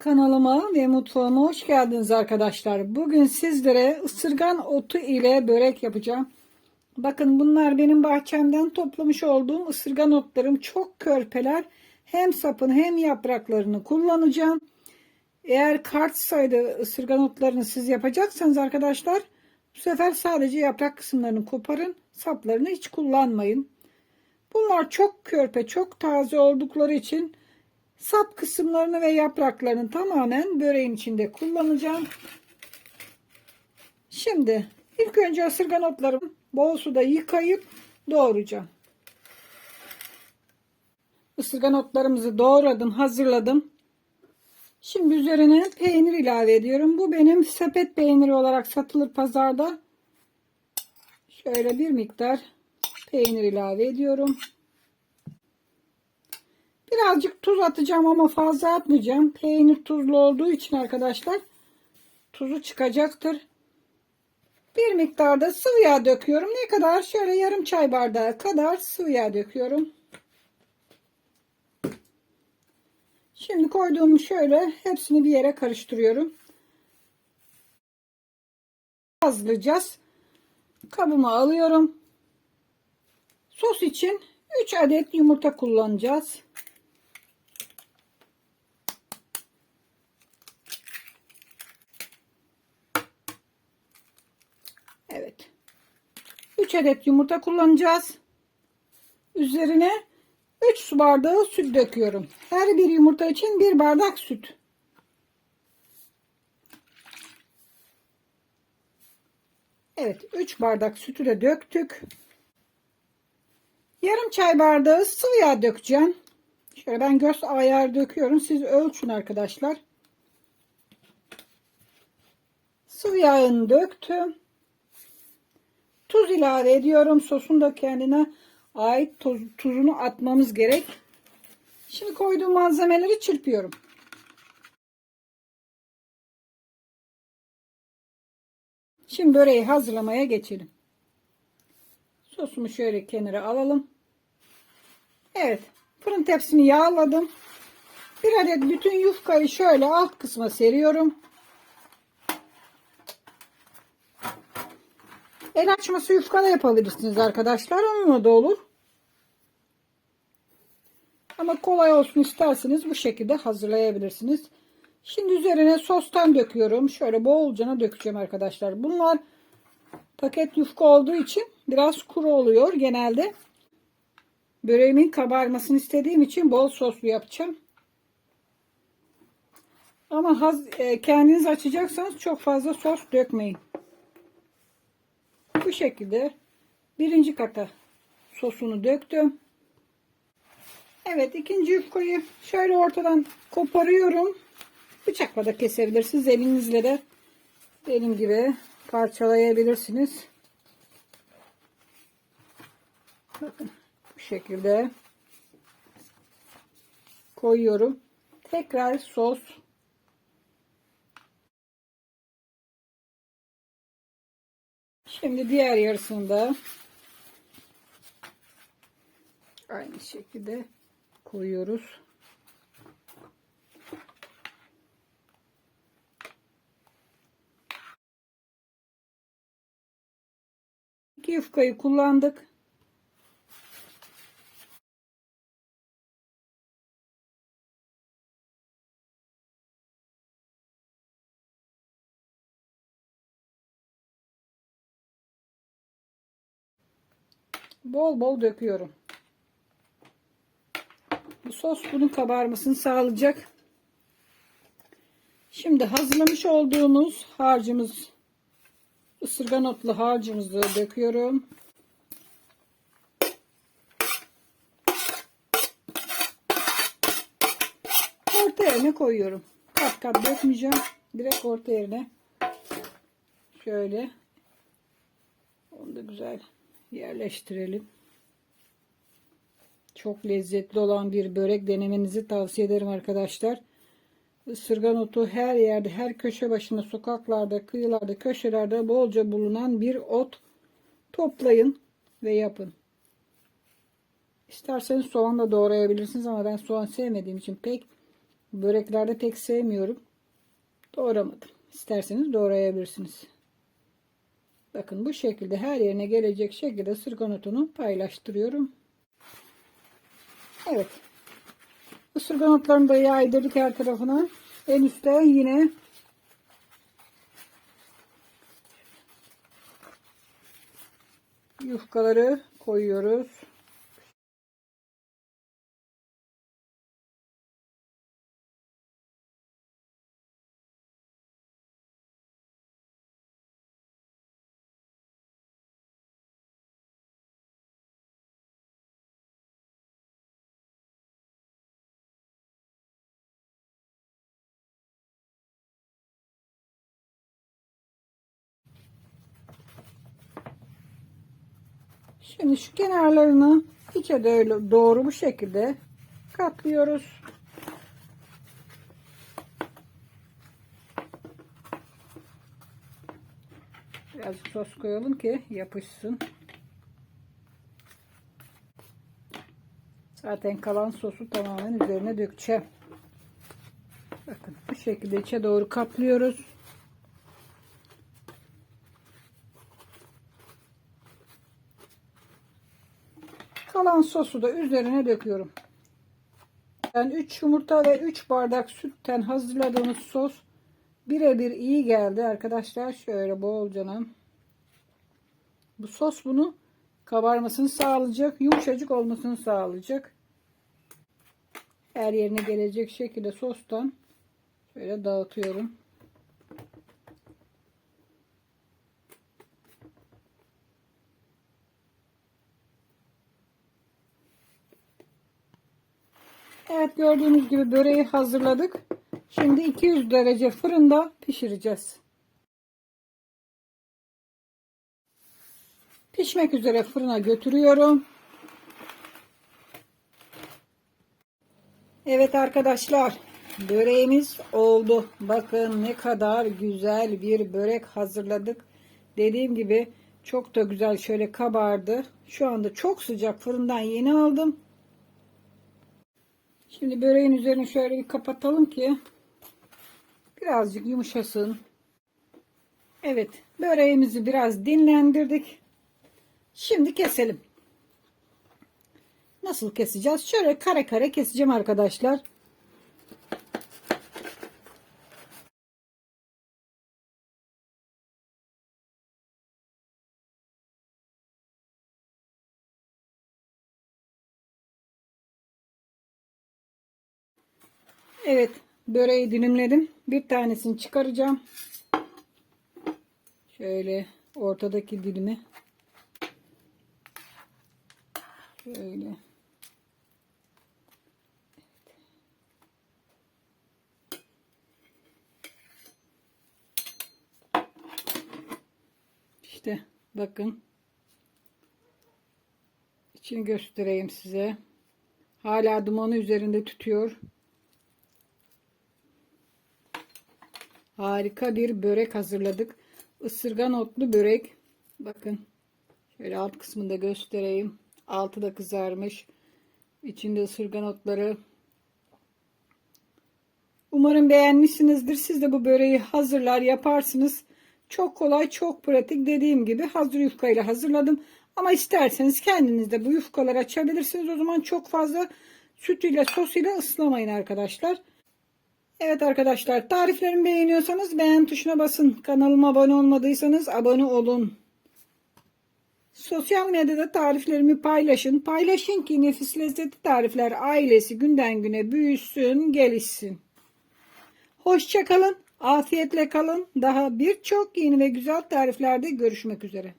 Kanalıma ve mutfağıma hoş geldiniz arkadaşlar. Bugün sizlere ısırgan otu ile börek yapacağım. Bakın bunlar benim bahçemden toplamış olduğum ısırgan otlarım. Çok körpeler. Hem sapını hem yapraklarını kullanacağım. Eğer kart sayıda ısırgan otlarını siz yapacaksanız arkadaşlar bu sefer sadece yaprak kısımlarını koparın. Saplarını hiç kullanmayın. Bunlar çok körpe, çok taze oldukları için sap kısımlarını ve yapraklarını tamamen böreğin içinde kullanacağım. Şimdi ilk önce ısırgan otlarımı bol suda yıkayıp doğrayacağım. Isırgan otlarımızı doğradım, hazırladım. Şimdi üzerine peynir ilave ediyorum. Bu benim sepet peyniri olarak satılır pazarda. Şöyle bir miktar peynir ilave ediyorum. Birazcık tuz atacağım ama fazla atmayacağım. Peynir tuzlu olduğu için arkadaşlar tuzu çıkacaktır. Bir miktar da sıvı yağ döküyorum. Ne kadar? Şöyle yarım çay bardağı kadar sıvı yağ döküyorum. Şimdi koyduğum şöyle hepsini bir yere karıştırıyorum. Hazırlayacağız. Kabıma alıyorum. Sos için 3 adet yumurta kullanacağız. Evet. 3 adet yumurta kullanacağız. Üzerine 3 su bardağı süt döküyorum. Her bir yumurta için 1 bardak süt. Evet 3 bardak sütü de döktük. Yarım çay bardağı sıvı yağ dökeceğim. Şöyle ben göz ayar döküyorum. Siz ölçün arkadaşlar. Sıvı yağını döktüm. Tuz ilave ediyorum. Sosun da kendine ait tuz, tuzunu atmamız gerek. Şimdi koyduğum malzemeleri çırpıyorum. Şimdi böreği hazırlamaya geçelim. Sosumu şöyle kenara alalım. Evet. Fırın tepsini yağladım. Bir adet bütün yufkayı şöyle alt kısma seriyorum. El açması yufka da yapabilirsiniz arkadaşlar. Onunla da olur. Ama kolay olsun isterseniz bu şekilde hazırlayabilirsiniz. Şimdi üzerine sostan döküyorum. Şöyle bolcana dökeceğim arkadaşlar. Bunlar paket yufka olduğu için biraz kuru oluyor genelde. Böreğimin kabarmasını istediğim için bol soslu yapacağım. Ama e, kendiniz açacaksanız çok fazla sos dökmeyin. Bu şekilde birinci kata sosunu döktüm. Evet ikinci yufkayı şöyle ortadan koparıyorum. Bıçakla da kesebilirsiniz. Elinizle de benim gibi parçalayabilirsiniz. Bakın bu şekilde koyuyorum. Tekrar sos Şimdi diğer yarısını da aynı şekilde koyuyoruz. İki yufkayı kullandık. Bol bol döküyorum. Bu sos bunun kabarmasını sağlayacak. Şimdi hazırlamış olduğumuz harcımız ısırgan otlu harcımızı döküyorum. Orta yerine koyuyorum. Kat kat dökmeyeceğim. Direkt orta yerine. Şöyle. Onu da güzel yerleştirelim. Çok lezzetli olan bir börek denemenizi tavsiye ederim arkadaşlar. Isırgan otu her yerde, her köşe başında, sokaklarda, kıyılarda, köşelerde bolca bulunan bir ot. Toplayın ve yapın. İsterseniz soğan da doğrayabilirsiniz ama ben soğan sevmediğim için pek Böreklerde pek sevmiyorum. Doğramadım. İsterseniz doğrayabilirsiniz. Bakın bu şekilde her yerine gelecek şekilde ısırgan otunu paylaştırıyorum. Evet. Isırgan otlarını da yaydırdık her tarafına. En üstte yine yufkaları koyuyoruz. Şimdi şu kenarlarını içe doğru, doğru bu şekilde katlıyoruz. Biraz sos koyalım ki yapışsın. Zaten kalan sosu tamamen üzerine dökeceğim. Bakın bu şekilde içe doğru katlıyoruz. Kalan sosu da üzerine döküyorum. Ben 3 yumurta ve 3 bardak sütten hazırladığımız sos birebir iyi geldi arkadaşlar. Şöyle bolcana. Bu sos bunu kabarmasını sağlayacak. Yumuşacık olmasını sağlayacak. Her yerine gelecek şekilde sostan şöyle dağıtıyorum. Evet gördüğünüz gibi böreği hazırladık. Şimdi 200 derece fırında pişireceğiz. Pişmek üzere fırına götürüyorum. Evet arkadaşlar böreğimiz oldu. Bakın ne kadar güzel bir börek hazırladık. Dediğim gibi çok da güzel şöyle kabardı. Şu anda çok sıcak fırından yeni aldım. Şimdi böreğin üzerini şöyle bir kapatalım ki birazcık yumuşasın. Evet böreğimizi biraz dinlendirdik. Şimdi keselim. Nasıl keseceğiz? Şöyle kare kare keseceğim arkadaşlar. Evet böreği dilimledim. Bir tanesini çıkaracağım. Şöyle ortadaki dilimi şöyle İşte bakın içini göstereyim size. Hala dumanı üzerinde tutuyor. Harika bir börek hazırladık. Isırgan otlu börek. Bakın. Şöyle alt kısmında göstereyim. Altı da kızarmış. İçinde ısırgan otları. Umarım beğenmişsinizdir. Siz de bu böreği hazırlar yaparsınız. Çok kolay, çok pratik. Dediğim gibi hazır yufka ile hazırladım. Ama isterseniz kendiniz de bu yufkaları açabilirsiniz. O zaman çok fazla süt ile sos ile ıslamayın arkadaşlar. Evet arkadaşlar tariflerimi beğeniyorsanız beğen tuşuna basın. Kanalıma abone olmadıysanız abone olun. Sosyal medyada tariflerimi paylaşın. Paylaşın ki nefis lezzetli tarifler ailesi günden güne büyüsün, gelişsin. Hoşçakalın, afiyetle kalın. Daha birçok yeni ve güzel tariflerde görüşmek üzere.